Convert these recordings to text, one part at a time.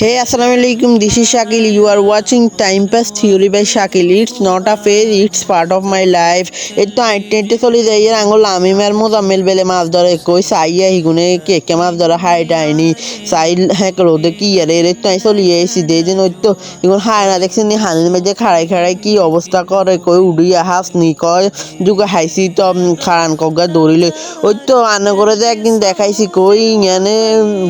Hey, Assalamualaikum. This is Shakil. You are watching Time Pass Theory by Shakil. It's not a phase, it's part of my life. এই তো আইটে আইটে চলে যাই এর আঙুল আমিমার মোজাম্মেল বেলে মাছ ধরে। কই সাইয়া হিগুনে কেকে মাছ ধরে? হাইট আইনি সাইল হ্যাঁ রোদে কি আরে এর তো আই চলি এসি দে যে ওই তো। এখন হায় না দেখছেন নি হানির মেঝে খাড়াই খাড়াই কি অবস্থা করে। কই উড়িয়া হাস নি কয়। যুগে হাইছি তো খাড়ান কগা দৌড়িলে। ওই তো আনে করে যে একদিন দেখাইছি কই। ইয়ানে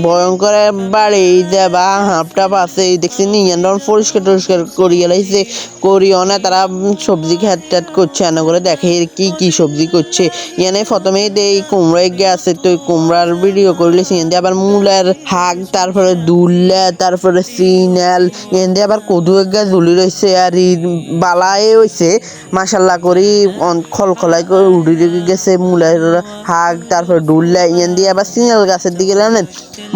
ভয়ঙ্কর বাড়ি যে বা হাফটা পাশে দেখছি নি ইয়ান পরিষ্কার টরিষ্কার করিয়ে লাইছে, করিও না, তারা সবজি খেত টেত করছে করে দেখে কি কি সবজি করছে। ইয়ানে প্রথমে দেই কুমড়া এগে আছে, তো কুমড়ার ভিডিও করলে ইয়ান আবার মূলার হাগ, তারপরে দুল্লা, তারপরে সিনাল দিয়ে আবার কদু এগা ঝুলি রয়েছে আর ই বালাই হয়েছে মাসাল্লাহ করি খলখলাই করে উড়ি গেছে মূলার হাগ, তারপরে ডুল্লা ইয়ান দিয়ে আবার সিনাল গাছের দিকে জানেন,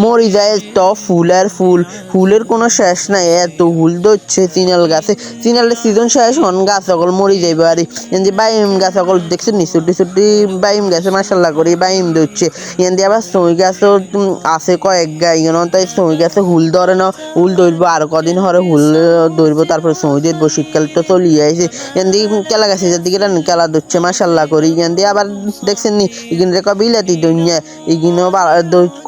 মরি যায় তো ফুল আর ফুল ফুলের কোনো শেষ নাই এত হুল ধরছে চিনাল গাছে। চিনালের সিজন শেষ হন গাছ সকল মরি যাইবে আর এন যে বাইম গাছ সকল দেখছেন নি? ছুটি বাইম গাছে মাসাল্লাহ করি বাইম ধরছে। এন দিয়ে আবার সই গাছও আছে কয়েক গাই ইয়েন তাই সই গাছে হুল ধরে না। হুল ধরবো আর কদিন হরে হুল ধরবো তারপরে সই দেখব শীতকাল তো চলিয়ে আইছে। এন দিয়ে কেলা গাছে দিকে কেলা ধরছে মাসাল্লাহ করি। এন দিয়ে আবার দেখছেন নি ইগিন রে বিলাতি দইয়া ইগিনও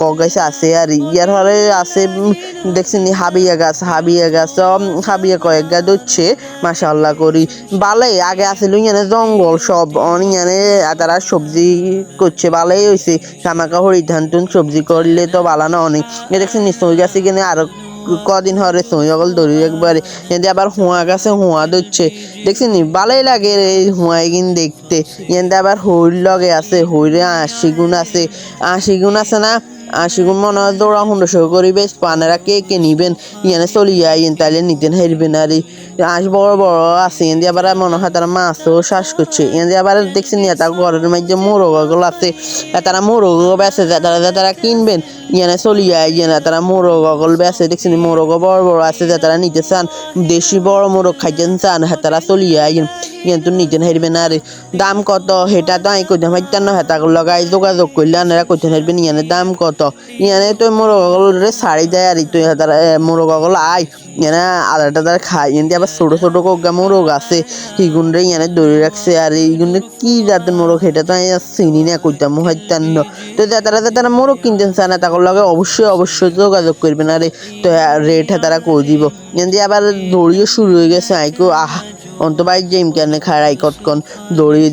কগাইছে আছে আর ইয়ার হরে আছে উম, দেখছেন নি হাবিয়া গাছ হাবিয়া গাছ হাবিয়া কয়েক গা ধরছে মাসাল্লাহ করি। বালে, আগে আছিল ইয়ানে জঙ্গল সব অনিয়ানে তারা সবজি করছে বালাই হয়েছে কামাকা হরি ধান টুন সবজি করলে তো বালা না অনেক। এ দেখছেন নি সই গাছে কিনে আরও কদিন হরে সই সকল ধরি একবারে। এতে আবার হুয়া গাছে হুয়া ধরছে। দেখছেন নি ভালোই লাগে এই হুয়াই কিন দেখতে। এতে আবার হইর লগে আছে, হইরে আশি গুণ আছে। আশি গুণ আছে না আশি গুণ মনে হয় দৌড়া হুন্ডো করি, বেশ পানেরা কে কে নিবেন? ইয়ানে চলিয়ে আইন তাইলে নিতেন হেরবেন আর। আঁশ বড় বড় আছে এনে আবার মনে হয় তারা মাছও শ্বাস করছে। এনে আবার দেখছেন নিয়ে তার ঘরের মধ্যে মোরগগুলো আছে। তারা মোরগ বেছে যায়, তারা তারা কিনবেন, ইয়ানে চলিয়ে আইন তারা মোরগ গল বেছে দেখছেন মোরগ বড় বড় আছে, যে তারা নিতে চান। দেশি বড় মোরগ খাইতেন চান হ্যাঁ তারা চলিয়ে আইন ইয়ান তো নিতেন হেরবেন আর দাম কত? সেটা তো আমি কইতে পারতাম না হেতা লগাই যোগাযোগ করলে আনারা কইতে হেরবেন ইয়ানে দাম কত? ইয়ানে তো মোরগগুলো ছাড়ি দেয় আর তুই তারা মোরগগুলো আয় ইয়ানে আদার টাদার খায়, ইয়ান আবার ছোট ছোট কোগা মোরগ আছে। হিগুনরে ইয়ানে দৌড়ে রাখছে আর এইগুলো কি জাতের মোরগ সেটা তো আর চিনি না, কইতাম হইতাম না। তো তারা তারা মোরগ কিনতে চায় না তাকে লগে অবশ্যই অবশ্যই যোগাযোগ করবে না আরে তো রেট তারা কই দিব? ইয়ান আবার দড়িও শুরু হয়ে গেছে, আইকো, আহ। অন্তবাই জিম কেন খাড়াই কটকন দড়ি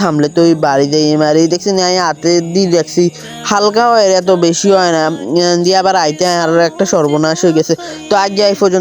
থামলে তো ওই বাড়ি দিয়ে মারি। দেখছি না হাতে দিয়ে দেখছি হালকা হয় এত বেশি হয় না। দিয়ে আবার আইতে, আর একটা সর্বনাশ হয়ে গেছে। তো আজ যাই পর্যন্ত।